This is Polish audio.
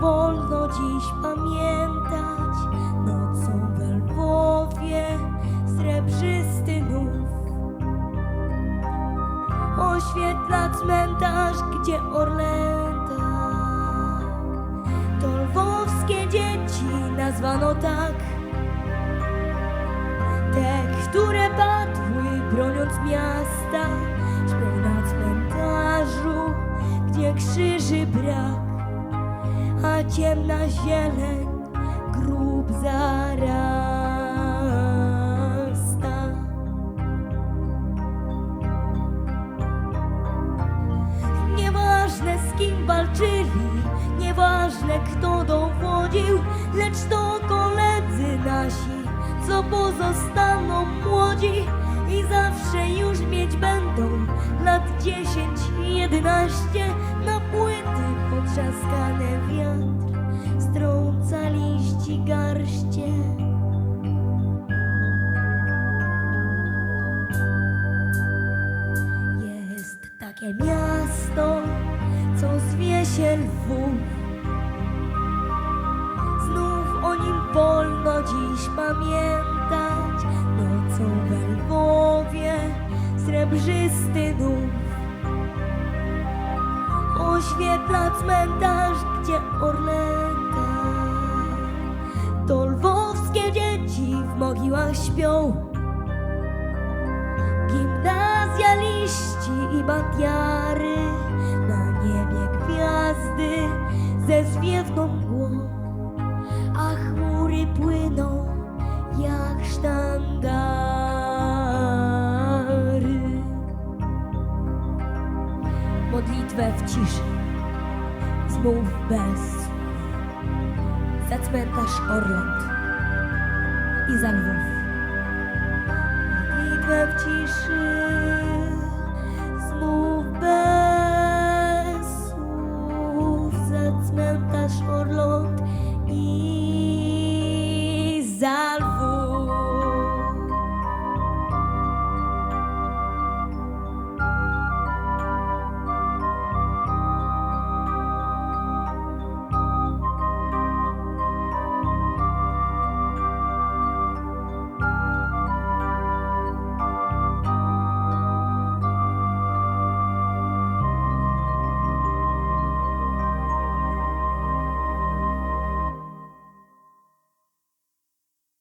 wolno dziś pamiętać nocą we Lwowie srebrzysty nów. Oświetla cmentarz, gdzie Orlęta. To lwowskie dzieci nazwano tak. Te, które padły broniąc miasta śpią na cmentarzu, gdzie krzyży brak ciemna zieleń grób zarasta. Nieważne z kim walczyli, nieważne kto dowodził, lecz to koledzy nasi, co pozostaną młodzi i zawsze już mieć będą lat dziesięć, jedenaście liści garście. Jest takie miasto, co zwie się Lwów. Znów o nim wolno dziś pamiętać. Nocą we Lwowie srebrzysty nów oświetla cmentarz, gdzie Orlenka. Mogiłach śpią. Gimnazjaliści i batiary Na niebie gwiazdy ze zwiewną mgłą. A chmury płyną jak sztandary. Modlitwę w ciszy Znów bez słów. Za cmentarz Orląt I za Lwów. Modlitwę w ciszy